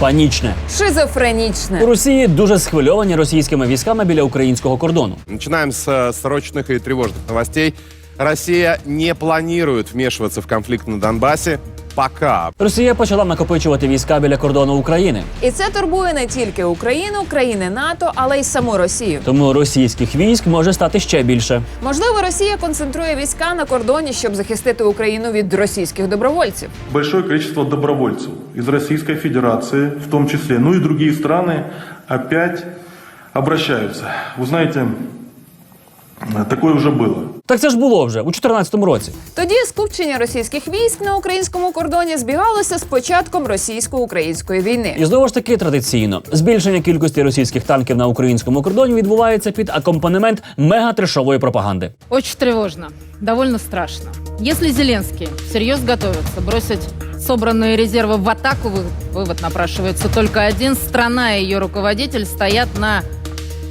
панічне. У Шизофренічне. Росії дуже схвильовані російськими військами біля українського кордону. Начинаем с э, срочных и тревожных новостей. Россия не планирует вмешиваться в конфликт на Донбассе пока. Росія почала накопичувати війська біля кордону України, І це турбує не тільки Україну, країни НАТО, але й саму Росію. тому російських військ може стати ще більше. Можливо, Росія концентрує війська на кордоні, щоб захистити Україну від російських добровольців. большое количество добровольцев из Российской Федерации, в том числе, ну и другие страны опять обращаются. Вы знаете, э, такое уже было. Так це ж було вже у 2014 році. Тоді скупчення російських військ на українському кордоні збігалося з початком російсько-української війни. І знову ж таки традиційно збільшення кількості російських танків на українському кордоні відбувається під акомпанемент мегатрешової пропаганди. Очень тревожно, довольно страшно. Если Зеленский всерьез готовится бросить собранные резервы в атаку, вы- вывод напрашивается только один. Страна и ее руководитель стоят на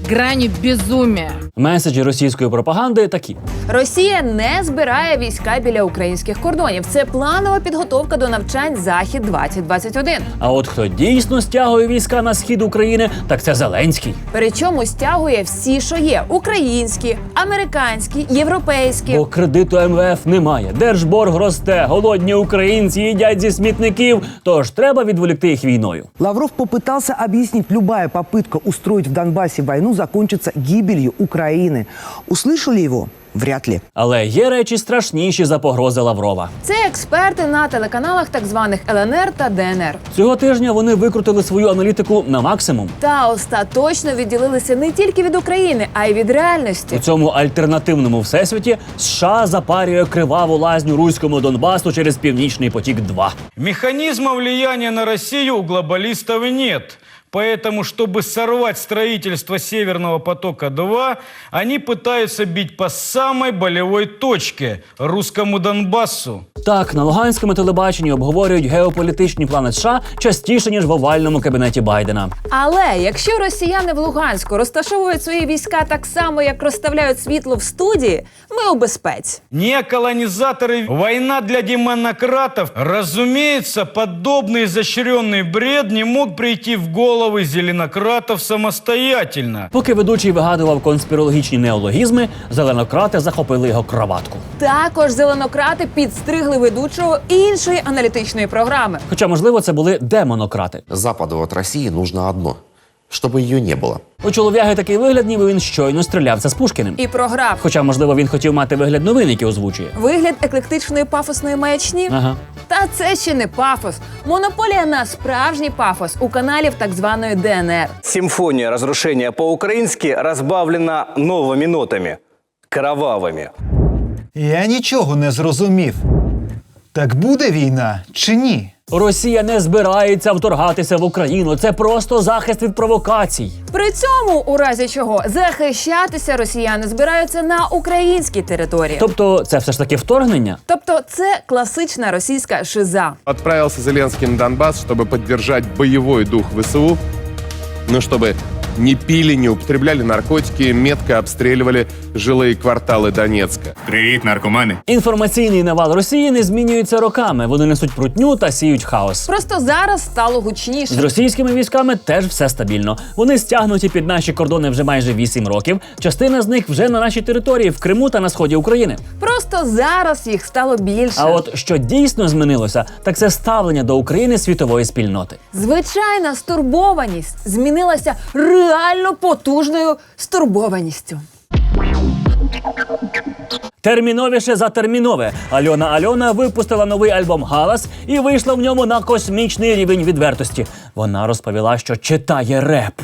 грани безумия. Меседжі російської пропаганди такі: Росія не збирає війська біля українських кордонів. Це планова підготовка до навчань Захід 2021 а от хто дійсно стягує війська на схід України, так це Зеленський. Причому стягує всі, що є: українські, американські, європейські. Бо кредиту МВФ немає. Держборг росте, голодні українці їдять зі смітників. Тож треба відволікти їх війною. Лавров попытался объяснить, любая попытка устроить в Донбассе войну закончится гибелью Украины. Услышали его? Вряд ли. Але є речі страшніші за погрози Лаврова. Це експерти на телеканалах так званих ЛНР та ДНР. Цього тижня вони викрутили свою аналітику на максимум. Та остаточно відділилися не тільки від України, а й від реальності. У цьому альтернативному всесвіті США запарює криваву лазню руському Донбасу через північний потік. 2 Механизма влияния на Россию у глобалистов нет. Поэтому, чтобы сорвать строительство Северного потока-2, они пытаются бить по самой болевой точке – русскому Донбассу. Так, на луганському телебаченні обговорюють геополітичні плани США частіше ніж в овальному кабінеті Байдена. Але якщо росіяни в Луганську розташовують свої війська так само, як розставляють світло в студії, ми у безпеці. Не колонизаторы, война для демонократов. Разумеется, подобный изощренный бред не мог прийти в головы зеленократов самостоятельно. Поки ведучий вигадував конспірологічні неологізми, зеленократи захопили його кроватку. Також зеленократи підстригли ведучого іншої аналітичної програми. Хоча, можливо, це були демонократи. Западу от Росії нужно одно – чтобы ее не было. У чолов'яги такий вигляд, ніби він щойно стрілявся з Пушкіним. І програв Хоча, можливо, він хотів мати вигляд новин, які озвучує. вигляд еклектичної пафосної маячні. Ага. Та це ще не пафос. Монополія на справжній пафос у каналів так званої ДНР. Симфония разрушения по-украински разбавлена новыми нотами. Кровавыми. Я нічого не зрозумів. Так буде війна чи ні? Росія не збирається вторгатися в Україну. Це просто захист від провокацій. При цьому, у разі чого, захищатися росіяни збираються на українській території. Тобто, це все ж таки вторгнення. Тобто, це класична російська шиза. Отправився Зеленський на Донбас, щоб поддержать бойовий дух ВСУ, Ну, чтобы не пили, не употребляли наркотики, метко обстреливали жилые кварталы Донецка. Привіт, наркомани. Інформаційний навал Росії не змінюється роками. Вони несуть прутню та сіють хаос. Просто зараз стало гучніше. З російськими військами теж все стабільно. Вони стягнуті під наші кордони вже майже 8 років. Частина з них вже на нашій території в Криму та на сході України. Просто зараз їх стало більше. А от що дійсно змінилося, так це ставлення до України світової спільноти. Звичайна стурбованість змінилася реально потужною стурбованістю. Терміновіше за термінове. Альона Альона випустила новий альбом Галас і вийшла в ньому на космічний рівень відвертості. Вона розповіла, що читає реп.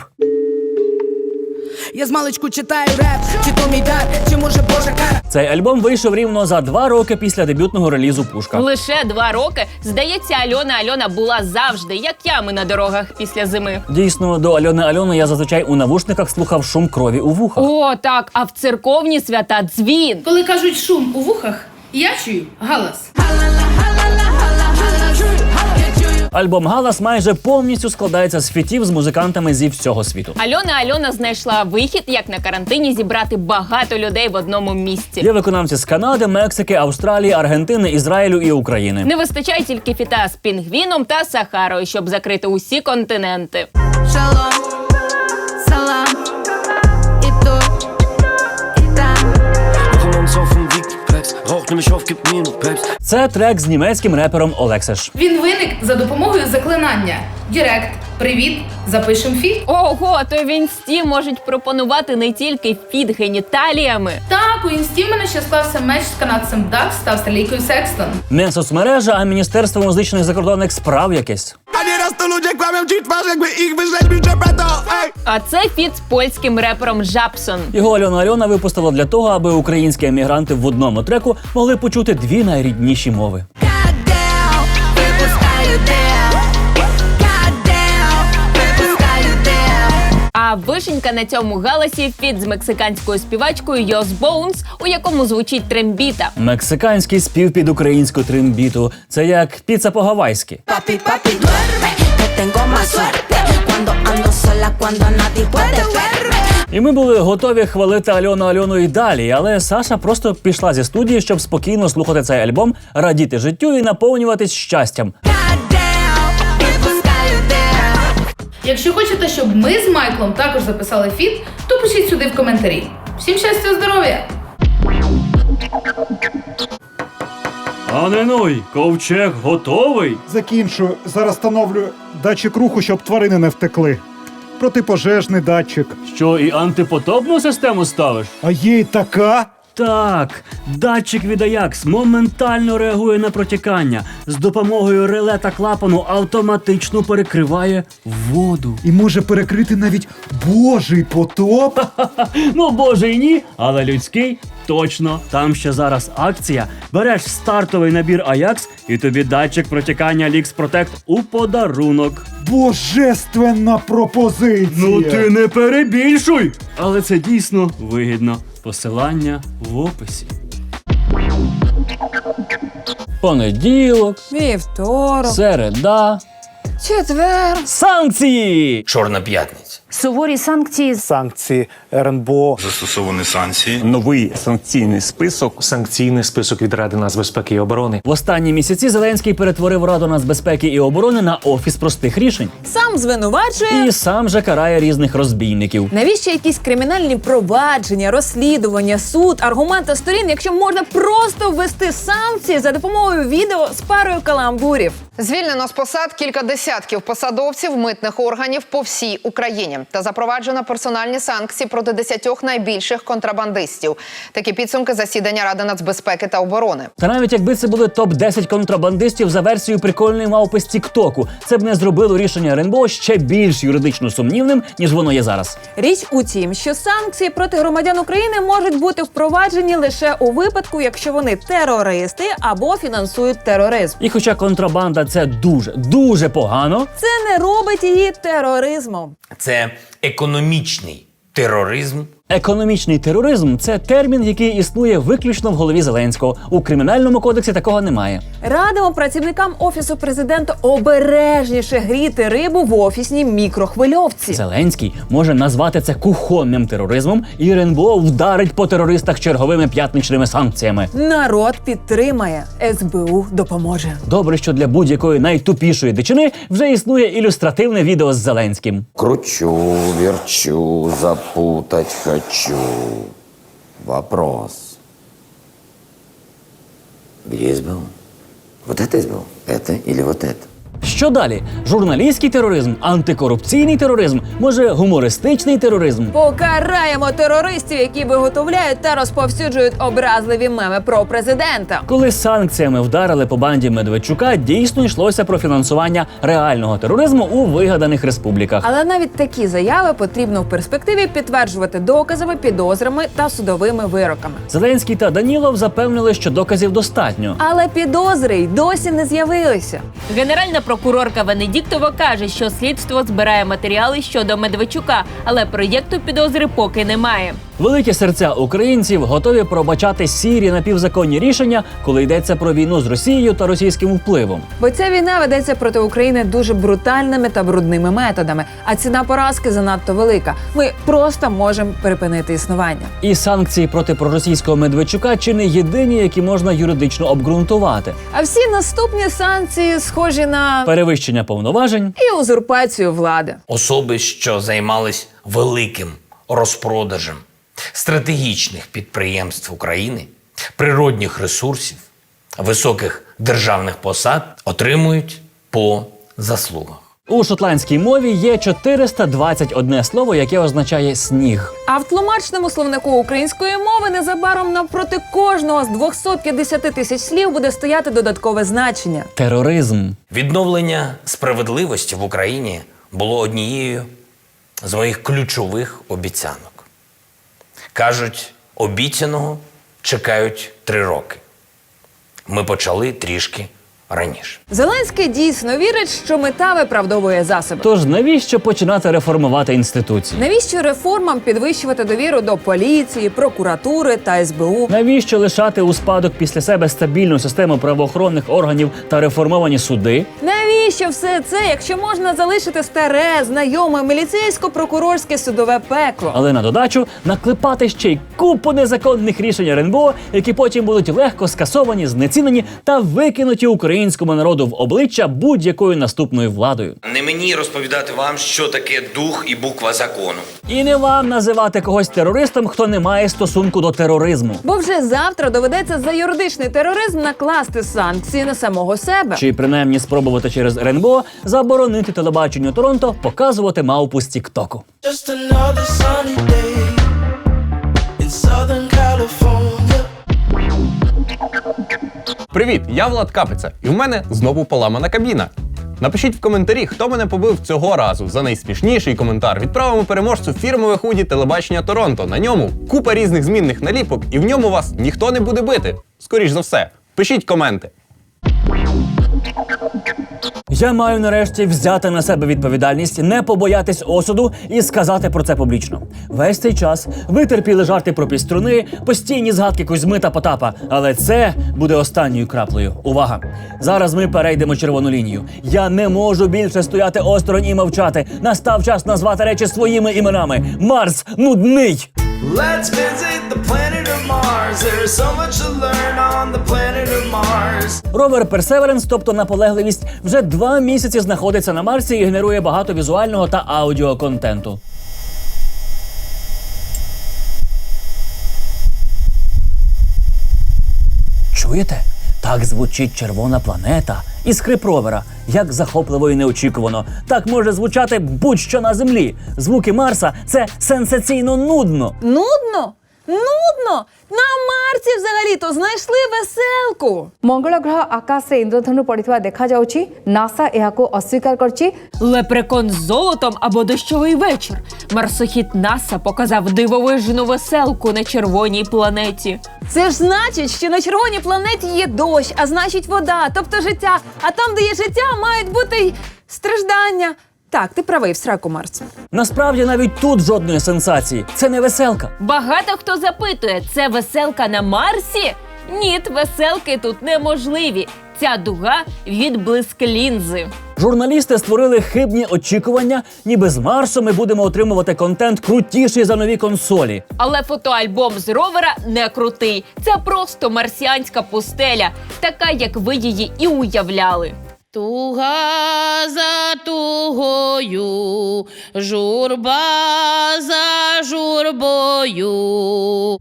Я з маличку читаю реп, чи то мій дар, чи може Божа кара. Цей альбом вийшов рівно за два роки після дебютного релізу Пушка. Лише два роки. Здається, Альона Альона була завжди, як ями на дорогах після зими. Дійсно, до Альони Альони я зазвичай у навушниках слухав шум крові у вухах. О, так, а в церковні свята дзвін. Коли кажуть шум у вухах, я чую галас. Альбом Галас майже повністю складається з фітів з музикантами зі всього світу. Альона Альона знайшла вихід, як на карантині зібрати багато людей в одному місці. Є виконавці з Канади, Мексики, Австралії, Аргентини, Ізраїлю і України. Не вистачає тільки фіта з пінгвіном та Сахарою, щоб закрити усі континенти. Шалом, Це трек з німецьким репером Олексеш. Він виник за допомогою заклинання. Дірект, привіт, запишем фіт. Ого, то в інсті можуть пропонувати не тільки фіт геніталіями. Так, у інсті в мене ще склався меч з канадцем Дакс та австралійкою Секстон. Не соцмережа, а міністерство музичних закордонних справ якесь. А це фіт з польським репером Жапсон. Його Альона Альона випустила для того, аби українські емігранти в одному треку могли почути дві найрідніші мови. А вишенька на цьому галасі фіт з мексиканською співачкою Йос Боунс, у якому звучить трембіта. Мексиканський спів під українську трембіту. Це як піца по-гавайськи. Papi, duerme Que tengo más suerte Cuando ando sola, cuando nadie puede verme І ми були готові хвалити Альону Альону і далі, але Саша просто пішла зі студії, щоб спокійно слухати цей альбом, радіти життю і наповнюватись щастям. Якщо хочете, щоб ми з Майклом також записали фіт, то пишіть сюди в коментарі. Всім щастя, здоров'я! А ковчег готовий. Закінчу. Зараз встановлю датчик руху, щоб тварини не втекли. Протипожежний датчик. Що і антипотопну систему ставиш? А є й така. Так, датчик від Ajax моментально реагує на протікання. З допомогою реле та клапану автоматично перекриває воду. І може перекрити навіть Божий потоп. Ну, боже і ні, але людський точно. Там ще зараз акція. Береш стартовий набір Ajax і тобі датчик протікання Lix Protect у подарунок. Божественна пропозиція. Ну ти не перебільшуй! Але це дійсно вигідно. Посилання в описі. Понеділок, Вівторок, середа, четвер. санкції! Чорна п'ятниця. Суворі санкції Санкції РНБО. Застосовані санкції. Новий санкційний список. Санкційний список від Ради нацбезпеки і оборони. В останні місяці Зеленський перетворив Раду нацбезпеки і оборони на офіс простих рішень Сам звинувачує. і сам же карає різних розбійників. Навіщо якісь кримінальні провадження, розслідування, суд, аргументи сторін, якщо можна просто ввести санкції за допомогою відео з парою каламбурів? Звільнено з посад кілька десятків посадовців митних органів по всій Україні та запроваджено персональні санкції проти десятьох найбільших контрабандистів. Такі підсумки засідання Ради нацбезпеки та оборони. Та навіть якби це були топ 10 контрабандистів за версією прикольної мавпи з Тіктоку, це б не зробило рішення РНБО ще більш юридично сумнівним, ніж воно є зараз. Річ у тім, що санкції проти громадян України можуть бути впроваджені лише у випадку, якщо вони терористи або фінансують тероризм. І хоча контрабанда це дуже дуже погано, Це не робить її тероризмом. Це економічний тероризм. Економічний тероризм це термін, який існує виключно в голові Зеленського. У кримінальному кодексі такого немає. Радимо працівникам офісу президента обережніше гріти рибу в офісній мікрохвильовці. Зеленський може назвати це кухонним тероризмом, і РНБО вдарить по терористах черговими п'ятничними санкціями. Народ підтримає, СБУ допоможе. Добре, що для будь-якої найтупішої дичини вже існує ілюстративне відео з Зеленським. Кручу, верчу, запутать хочу. Вопрос. Где СБУ? Вот это СБУ? Это или вот это? Що далі? Журналістський тероризм, антикорупційний тероризм, може гумористичний тероризм? Покараємо терористів, які виготовляють та розповсюджують образливі меми про президента. Коли санкціями вдарили по банді Медведчука, дійсно йшлося про фінансування реального тероризму у вигаданих республіках. Але навіть такі заяви потрібно в перспективі підтверджувати доказами, підозрами та судовими вироками. Зеленський та Данілов запевнили, що доказів достатньо. Але підозри й досі не з'явилися. Генеральна прокурорка Венедіктова каже, що слідство збирає матеріали щодо Медведчука, але проєкту підозри поки немає. Великі серця українців готові пробачати сірі напівзаконні рішення, коли йдеться про війну з Росією та російським впливом. Бо ця війна ведеться проти України дуже брутальними та брудними методами, а ціна поразки занадто велика. Ми просто можемо припинити існування. І санкції проти проросійського Медведчука чи не єдині, які можна юридично обґрунтувати. А всі наступні санкції схожі на Перевищення повноважень, і узурпацію влади. Особи, що займались великим розпродажем стратегічних підприємств України, природних ресурсів, високих державних посад, отримують по заслугах. у шотландській мові є 421 слово, яке означає сніг. А в тлумачному словнику української мови незабаром навпроти кожного з 250 тисяч слів буде стояти додаткове значення. Тероризм. Відновлення справедливості в Україні було однією з моїх ключових обіцянок. Кажуть, обіцяного чекають три роки. Ми почали трішки раніше. Зеленський дійсно вірить, що мета виправдовує засоби. Тож навіщо починати реформувати інституції? Навіщо реформам підвищувати довіру до поліції, прокуратури та СБУ? Навіщо лишати у спадок після себе стабільну систему правоохоронних органів та реформовані суди? Навіщо все це, якщо можна залишити старе, знайоме міліцейсько-прокурорське судове пекло? Але на додачу наклепати ще й купу незаконних рішень РНБО, які потім будуть легко скасовані, знецінені та викинуті українському народу в обличчя будь-якою наступною владою. Не мені розповідати вам, що таке дух і буква закону. І не вам називати когось терористом, хто не має стосунку до тероризму. Бо вже завтра доведеться за юридичний тероризм накласти санкції на самого себе. Чи принаймні спробувати через РНБО заборонити телебаченню Торонто показувати мавпу з Тіктоку. Привіт, я Влад Капиця, і в мене знову поламана кабіна. Напишіть в коментарі, хто мене побив цього разу. За найсмішніший коментар відправимо переможцю фірмове худі телебачення Торонто. На ньому купа різних змінних наліпок, і в ньому вас ніхто не буде бити. Скоріш за все, пишіть коменти. Я маю нарешті взяти на себе відповідальність, не побоятись осуду і сказати про це публічно. Весь цей час ви терпіли жарти про піструни, постійні згадки Кузьми та Потапа. Але це буде останньою краплею. Увага! Зараз ми перейдемо червону лінію. Я не можу більше стояти осторонь і мовчати. Настав час назвати речі своїми іменами. Марс нудний. Let's visit the planet of Mars. There's so much to learn on the planet of Mars. Ровер Perseverance, тобто наполегливість, вже два місяці знаходиться на Марсі і генерує багато візуального та аудіоконтенту. Чуєте? Так звучить червона планета і скрипровера. Як захопливо і неочікувано. Так може звучати будь-що на землі. Звуки Марса це сенсаційно нудно. Нудно? Нудно? На Марсі взагалі-то знайшли веселку. ମଙ୍ଗଳ ଗ୍ରହ ଆକାଶରେ ଇନ୍ଦ୍ରଧନୁ ପଡ଼ିଥିବା ଦେଖାଯାଉଛି ନାସା ଏହାକୁ ଅସ୍ୱୀକାର କରିଛି Лепрекон з золотом або дощовий вечір. Марсохід НАСА показав дивовижну веселку на червоній планеті. Це ж значить, що на червоній планеті є дощ, а значить вода, тобто життя. А там, де є життя, мають бути й страждання. Так, ти правий в сраку Марс. Насправді навіть тут жодної сенсації. Це не веселка. Багато хто запитує, це веселка на Марсі? Ні, веселки тут неможливі. Ця дуга відблиск лінзи. Журналісти створили хибні очікування, ніби з Марсу ми будемо отримувати контент крутіший за нові консолі. Але фотоальбом з ровера не крутий. Це просто марсіанська пустеля, така, як ви її і уявляли. Туга за тугою, журба за журбою.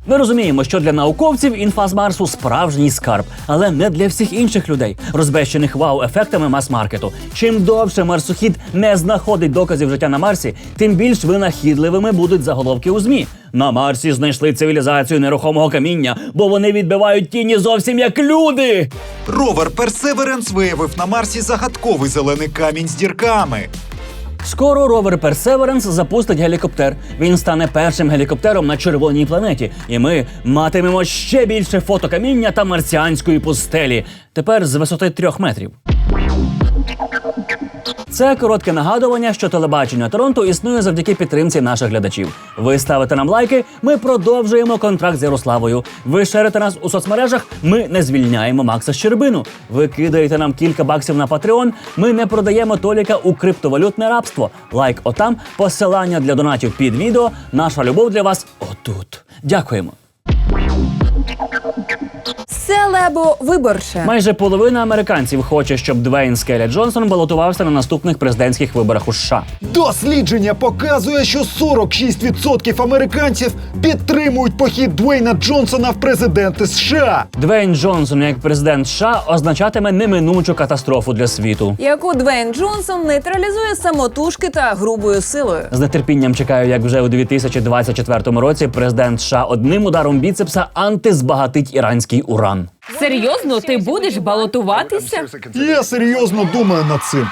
Ми розуміємо, що для науковців інфа з Марсу справжній скарб, але не для всіх інших людей, розбещених вау-ефектами мас-маркету. Чим довше марсохід не знаходить доказів життя на Марсі, тим більш винахідливими будуть заголовки у змі. На Марсі знайшли цивілізацію нерухомого каміння, бо вони відбивають тіні зовсім як люди. Ровер Персеверенс виявив на Марсі загадковий зелений камінь з дірками. Скоро ровер Perseverance запустить гелікоптер. Він стане першим гелікоптером на червоній планеті, і ми матимемо ще більше фотокаміння та марсіанської пустелі. Тепер з висоти трьох метрів. Це коротке нагадування, що телебачення Торонто існує завдяки підтримці наших глядачів. Ви ставите нам лайки, ми продовжуємо контракт з Ярославою. Ви шерите нас у соцмережах. Ми не звільняємо Макса Щербину. Ви кидаєте нам кілька баксів на Patreon, Ми не продаємо Толіка у криптовалютне рабство. Лайк отам, посилання для донатів під відео. Наша любов для вас отут. Дякуємо. Селебо виборче. Майже половина американців хоче, щоб Двейн Скеля Джонсон балотувався на наступних президентських виборах у США. Дослідження показує, що 46% американців підтримують похід Дуейна Джонсона в президенти США. Двейн Джонсон як президент США означатиме неминучу катастрофу для світу. Яку Двейн Джонсон нейтралізує самотужки та грубою силою. З нетерпінням чекаю, як вже у 2024 році президент США одним ударом біцепса антизбагатить іранський уран. Серйозно, ти будеш балотуватися? Я серйозно думаю над цим.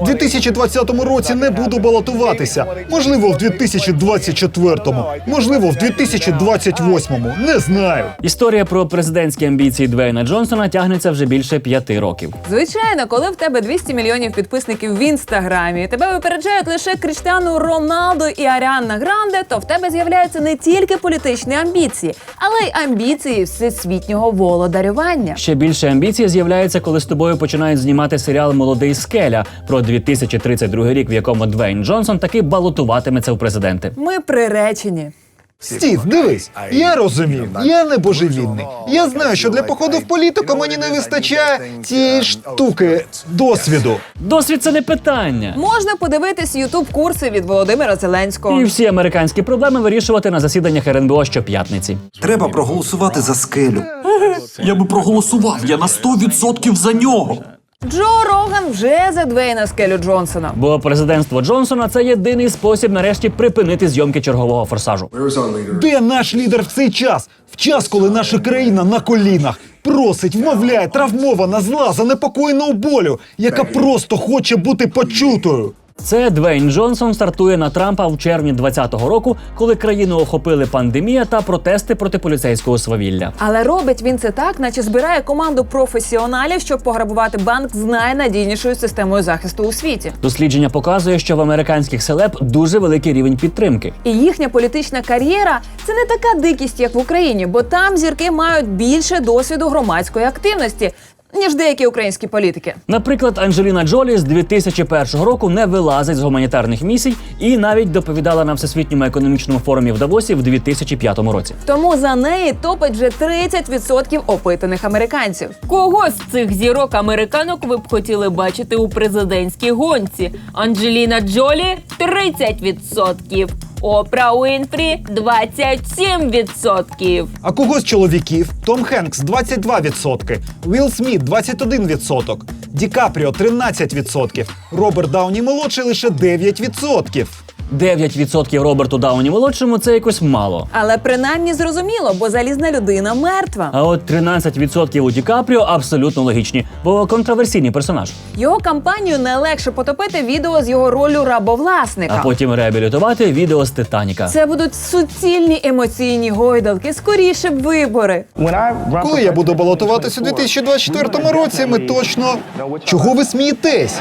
У 2020 році не буду балотуватися. Можливо, в 2024-му, можливо, в 2028-му. Не знаю. Історія про президентські амбіції Двейна Джонсона тягнеться вже більше п'яти років. Звичайно, коли в тебе 200 мільйонів підписників в інстаграмі, тебе випереджають лише Криштиану Роналдо і Аріанна Гранде, то в тебе з'являються не тільки політичні амбіції, але й амбіції всесвітнього володарювання. Ще більше амбіції з'являється, коли з тобою починають знімати серіал Молодий скеля про 2032 рік, в якому Двейн Джонсон таки балотуватиметься в президенти. Ми приречені. Стів, дивись, я розумію, я не божевільний. Я знаю, що для походу в політику мені не вистачає цієї штуки досвіду. Досвід це не питання. Можна подивитись ютуб курси від Володимира Зеленського. І всі американські проблеми вирішувати на засіданнях РНБО щоп'ятниці. Треба проголосувати за скелю. Я би проголосував, я на 100% за нього. Джо Роган вже за Двейна Скелю Джонсона. Бо президентство Джонсона це єдиний спосіб нарешті припинити зйомки чергового форсажу. Де наш лідер в цей час? В час, коли наша країна на колінах просить, вмовляє, травмована, зла, занепокоєна у болю, яка просто хоче бути почутою. Це Двейн Джонсон стартує на Трампа в червні 2020 року, коли країну охопили пандемія та протести проти поліцейського свавілля. Але робить він це так, наче збирає команду професіоналів, щоб пограбувати банк з найнадійнішою системою захисту у світі. Дослідження показує, що в американських селеб дуже великий рівень підтримки. І їхня політична кар'єра це не така дикість, як в Україні, бо там зірки мають більше досвіду громадської активності. Ніж деякі українські політики. Наприклад, Анджеліна Джолі з 2001 року не вилазить з гуманітарних місій і навіть доповідала на всесвітньому економічному форумі в Давосі в 2005 році. Тому за неї топить вже 30% опитаних американців. Кого з цих зірок американок ви б хотіли бачити у президентській гонці? Анджеліна Джолі 30%. Опра Уінфрі 27%. А кого з чоловіків? Том Хенкс 22%, Вілл Сміт 21%, Ді Капріо 13%, Роберт Дауні молодший лише 9%. 9% Роберту Дауні молодшому це якось мало. Але принаймні зрозуміло, бо залізна людина мертва. А от 13% у Ді Капріо абсолютно логічні, бо контроверсійний персонаж. Його кампанію не легше потопити відео з його роллю рабовласника. А потім реабілітувати відео з Титаніка. Це будуть суцільні емоційні гойдалки. Скоріше б вибори. Коли я буду балотуватись у 2024 році, ми точно. Чого ви смієтесь?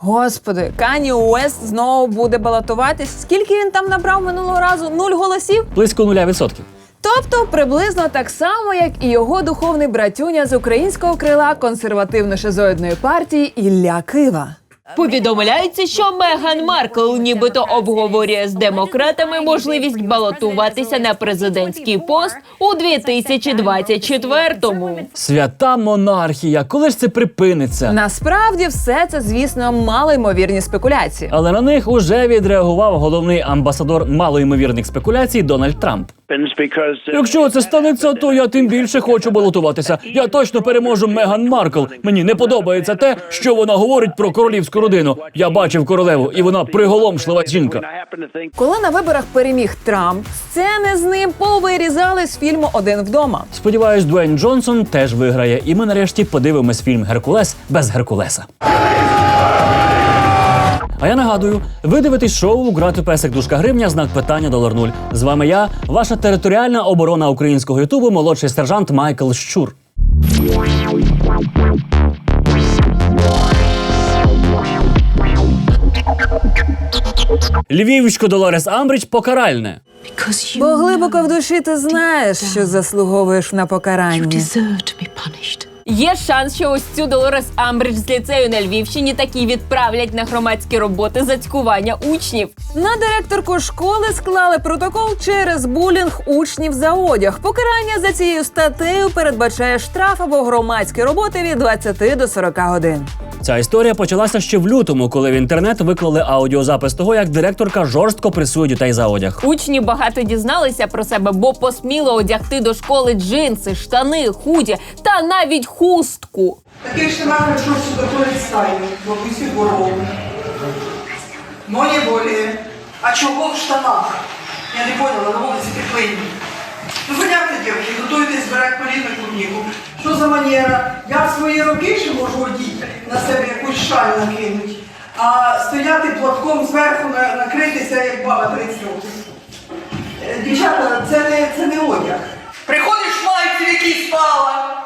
Господи, Кані Уест знову буде балотуватись. Скільки він там набрав минулого разу? Нуль голосів? Близько нуля відсотків. Тобто приблизно так само, як і його духовний братюня з українського крила консервативно-шизоїдної партії Ілля Кива. Повідомляється, що Меган Маркл нібито обговорює з демократами можливість балотуватися на президентський пост у 2024-му. Свята монархія, коли ж це припиниться? Насправді все це, звісно, малоймовірні спекуляції. Але на них уже відреагував головний амбасадор малоймовірних спекуляцій Дональд Трамп. Якщо це станеться, то я тим більше хочу балотуватися. Я точно переможу Меган Маркл. Мені не подобається те, що вона говорить про королівську родину. Я бачив королеву, і вона приголомшлива жінка. Коли на виборах переміг Трамп, сцени з ним повирізали з фільму Один вдома. Сподіваюсь, Дуейн Джонсон теж виграє, і ми нарешті подивимось фільм Геркулес без Геркулеса. А я нагадую, ви дивитесь шоу Грати песик дужка гривня, знак питання долар нуль. З вами я, ваша територіальна оборона українського ютубу, молодший сержант Майкл Щур. Львівську Долорес Амбріч покаральне. Бо глибоко в душі ти знаєш, що заслуговуєш на покарання. Є шанс, що ось цю Долорес Амбридж з ліцею на Львівщині такі відправлять на громадські роботи за цькування учнів. На директорку школи склали протокол через булінг учнів за одяг. Покарання за цією статтею передбачає штраф або громадські роботи від 20 до 40 годин. Ця історія почалася ще в лютому, коли в інтернет виклали аудіозапис того, як директорка жорстко пресує дітей за одяг. Учні багато дізналися про себе, бо посміли одягти до школи джинси, штани, худі та навіть хустку. Таких штанах прийшов сюди поліцаю, бабусі ворони. Моє волі. А чого в штанах? Я не поняла, на вулиці приклинні. Ну, понятно, дівчатки, готуйтесь збирати політну клубніку. Що за манера? Я в свої роки ще можу одіти на себе якусь шаль накинуть, а стояти платком зверху накритися, як баба 30 років. Е, Дівчата, це не, це не одяг. Приходиш в майці, який спала,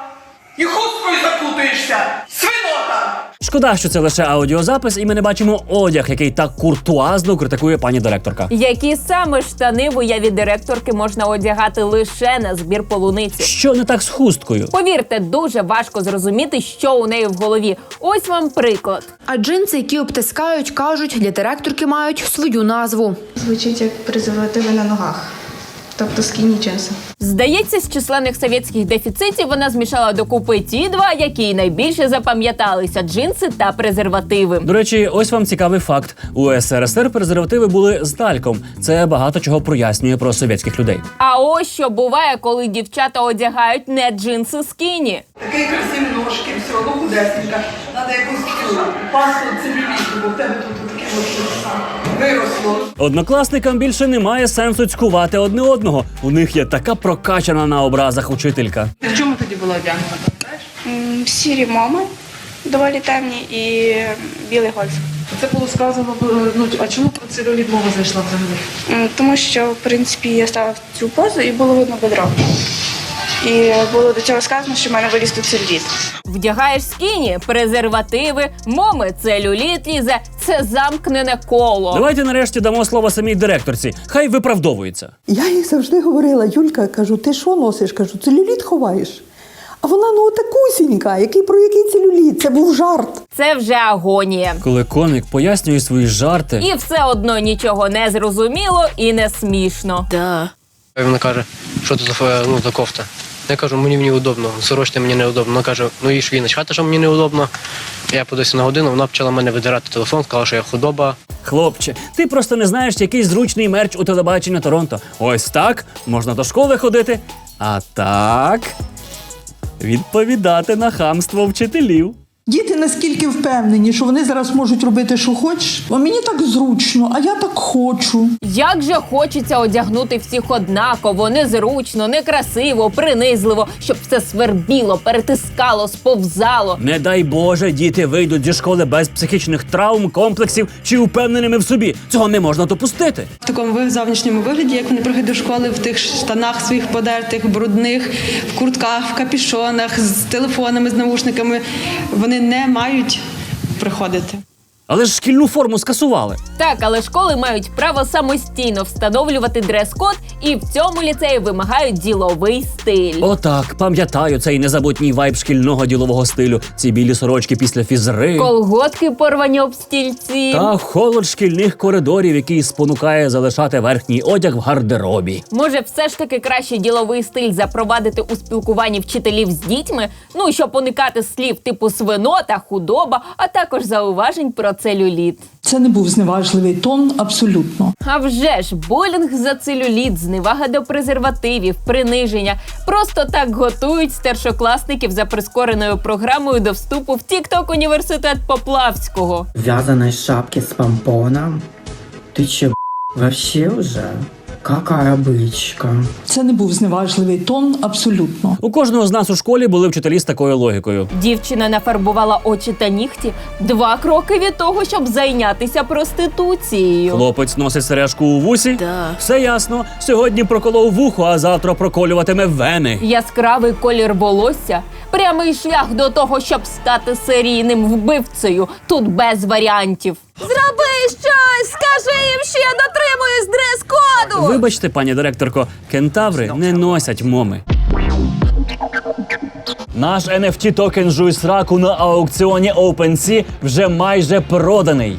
і хусткою закутуєшся. Свинота! Шкода, що це лише аудіозапис, і ми не бачимо одяг, який так куртуазно критикує пані директорка. Які саме штани в уяві директорки можна одягати лише на збір полуниці? Що не так з хусткою? Повірте, дуже важко зрозуміти, що у неї в голові. Ось вам приклад. А джинси, які обтискають, кажуть, для директорки мають свою назву. Звучить як презервативи на ногах. Тобто скіні джинси. Здається, з численних совєтських дефіцитів вона змішала докупи ті два, які їй найбільше запам'яталися: джинси та презервативи. До речі, ось вам цікавий факт: у СРСР презервативи були з тальком. Це багато чого прояснює про совєтських людей. А ось що буває, коли дівчата одягають не джинси скіні. Такий красиві ножки, все, ну худесенька. Надо якусь пасту целюліту, бо в тебе тут таке от виросло. Однокласникам більше немає сенсу цькувати одне одного. У них є така прокачана на образах учителька. В чому тоді була одягнена? Сірі мами, доволі темні, і білий гольф. Це було сказано, ну а чому про целюліт мова зайшла взагалі? Тому що, в принципі, я стала в цю позу і було видно бедро. І було до цього сказано, що в мене виліз тут целюліт. Вдягаєш скіні, презервативи, моми, целюліт лізе. Це замкнене коло. Давайте нарешті дамо слово самій директорці. Хай виправдовується. Я їй завжди говорила, Юлька, кажу, ти що носиш? Кажу, целюліт ховаєш. А вона ну такусінька, який про який целюліт? Це був жарт. Це вже агонія. Коли комік пояснює свої жарти. І все одно нічого не зрозуміло і не смішно. Да. Вона каже, що це за, ну, за кофта. Я кажу, мені мені удобно, сорочне мені неудобно. Вона каже, ну і ж він, начхати, що мені неудобно. Я подивився на годину, вона почала мене видирати телефон, сказала, що я худоба. Хлопче, ти просто не знаєш, який зручний мерч у телебаченні Торонто. Ось так можна до школи ходити. А так відповідати на хамство вчителів. Діти наскільки впевнені, що вони зараз можуть робити, що хочеш, бо мені так зручно, а я так хочу. Як же хочеться одягнути всіх однаково, незручно, некрасиво, принизливо, щоб все свербіло, перетискало, сповзало. Не дай Боже, діти вийдуть зі школи без психічних травм, комплексів чи впевненими в собі. Цього не можна допустити. В такому зовнішньому вигляді, як вони приходять до школи в тих штанах своїх подертих, брудних, в куртках, в капішонах, з телефонами, з наушниками, вони не мають приходити. Але ж шкільну форму скасували. Так, але школи мають право самостійно встановлювати дрес-код, і в цьому ліцеї вимагають діловий стиль. Отак, пам'ятаю цей незабутній вайб шкільного ділового стилю. Ці білі сорочки після фізри. Колготки порвані об стільці. Та холод шкільних коридорів, який спонукає залишати верхній одяг в гардеробі. Може, все ж таки краще діловий стиль запровадити у спілкуванні вчителів з дітьми, ну щоб уникати слів типу свинота, худоба, а також зауважень про целюліт. Це не був зневажливий тон, абсолютно. А вже ж булінг за целюліт, зневага до презервативів, приниження. Просто так готують старшокласників за прискореною програмою до вступу в Тікток університет Поплавського. В'язаної шапки з помпоном? Ти чи вообще уже? Какая бычка? Це не був зневажливий тон, абсолютно. У кожного з нас у школі були вчителі з такою логікою. Дівчина нафарбувала очі та нігті два кроки від того, щоб зайнятися проституцією. Хлопець носить сережку у вусі. Да. Все ясно. Сьогодні проколов вухо, а завтра проколюватиме вени. Яскравий колір волосся, прямий шлях до того, щоб стати серійним вбивцею. Тут без варіантів. Зроби щось! Скажи їм, що я дотримуюсь дрес-коду! Вибачте, пані директорко, кентаври не носять моми. Наш NFT токен Жуй сраку на аукціоні OpenSea вже майже проданий.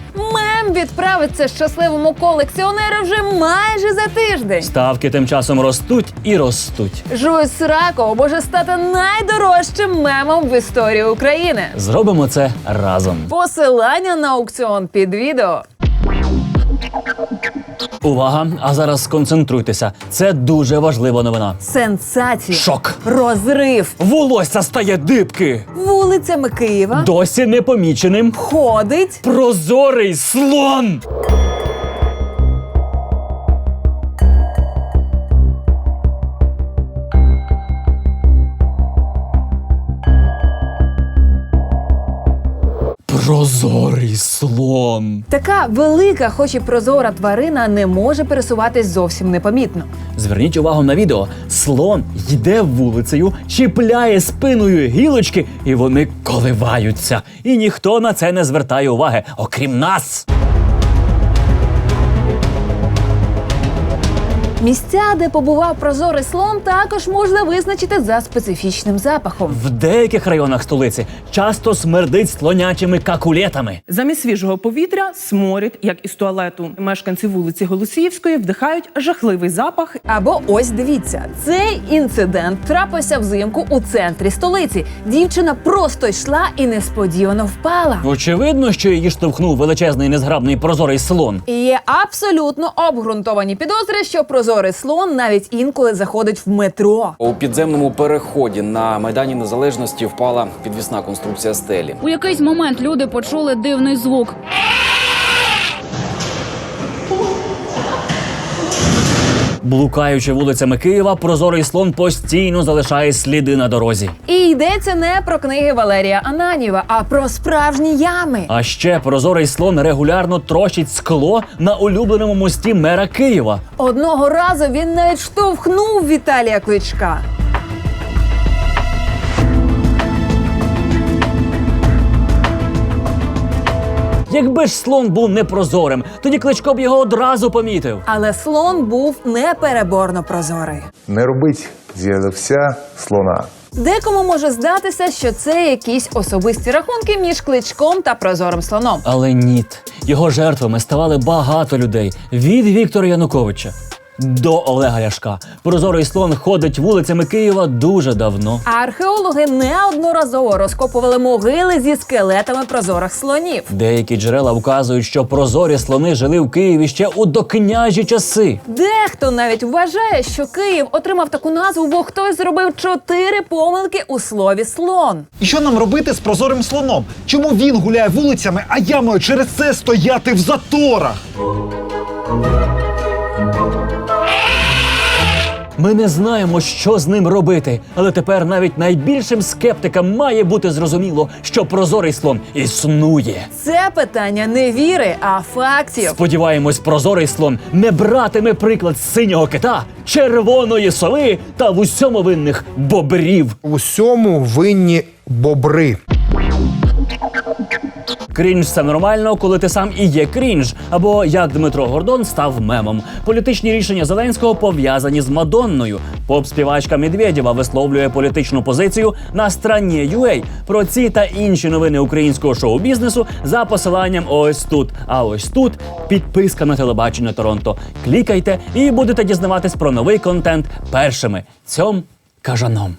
Мем відправиться щасливому колекціонеру вже майже за тиждень. Ставки тим часом ростуть і ростуть. Жуй Срако може стати найдорожчим мемом в історії України. Зробимо це разом. Посилання на аукціон під відео. Увага! А зараз сконцентруйтеся. Це дуже важлива новина. Сенсація. Шок. Розрив. Волосся стає дибки. Вулицями Києва. Досі непоміченим. Ходить. Прозорий слон. Прозорий слон. Така велика, хоч і прозора тварина, не може пересуватись зовсім непомітно. Зверніть увагу на відео. Слон йде вулицею, чіпляє спиною гілочки, і вони коливаються. І ніхто на це не звертає уваги, окрім нас. Місця, де побував прозорий слон, також можна визначити за специфічним запахом. В деяких районах столиці часто смердить слонячими какулетами. Замість свіжого повітря сморід, як із туалету. Мешканці вулиці Голосіївської вдихають жахливий запах. Або ось дивіться, цей інцидент трапився взимку у центрі столиці. Дівчина просто йшла і несподівано впала. Очевидно, що її штовхнув величезний незграбний прозорий слон. І є абсолютно обґрунтовані підозри, що прозорий слон навіть інколи заходить в метро. У підземному переході на майдані Незалежності впала підвісна конструкція стелі. У якийсь момент люди почули дивний звук. Блукаючи вулицями Києва, прозорий слон постійно залишає сліди на дорозі. І йдеться не про книги Валерія Ананіва, а про справжні ями. А ще прозорий слон регулярно трощить скло на улюбленому мості мера Києва. Одного разу він навіть штовхнув Віталія Кличка. Якби ж слон був непрозорим, тоді кличко б його одразу помітив. Але слон був непереборно прозорий. Не робить з'явився слона. Декому може здатися, що це якісь особисті рахунки між кличком та прозорим слоном. Але ніт. Його жертвами ставали багато людей від Віктора Януковича до Олега Ляшка. Прозорий слон ходить вулицями Києва дуже давно. А археологи неодноразово розкопували могили зі скелетами прозорих слонів. Деякі джерела вказують, що прозорі слони жили в Києві ще у докняжі часи. Дехто навіть вважає, що Київ отримав таку назву, бо хтось зробив чотири помилки у слові слон. І що нам робити з прозорим слоном? Чому він гуляє вулицями, а я маю через це стояти в заторах? Ми не знаємо, що з ним робити, але тепер навіть найбільшим скептикам має бути зрозуміло, що прозорий слон існує. Це питання не віри, а фактів. Сподіваємось, прозорий слон не братиме приклад з синього кита, червоної сови та в усьому винних бобрів. В усьому винні бобри. Крінж це нормально, коли ти сам і є крінж. Або як Дмитро Гордон став мемом. Політичні рішення Зеленського пов'язані з Мадонною. Поп-співачка Медведєва висловлює політичну позицію на страні UA. Про ці та інші новини українського шоу-бізнесу за посиланням ось тут. А ось тут підписка на телебачення Торонто. Клікайте і будете дізнаватись про новий контент першими. Цьом кажаном.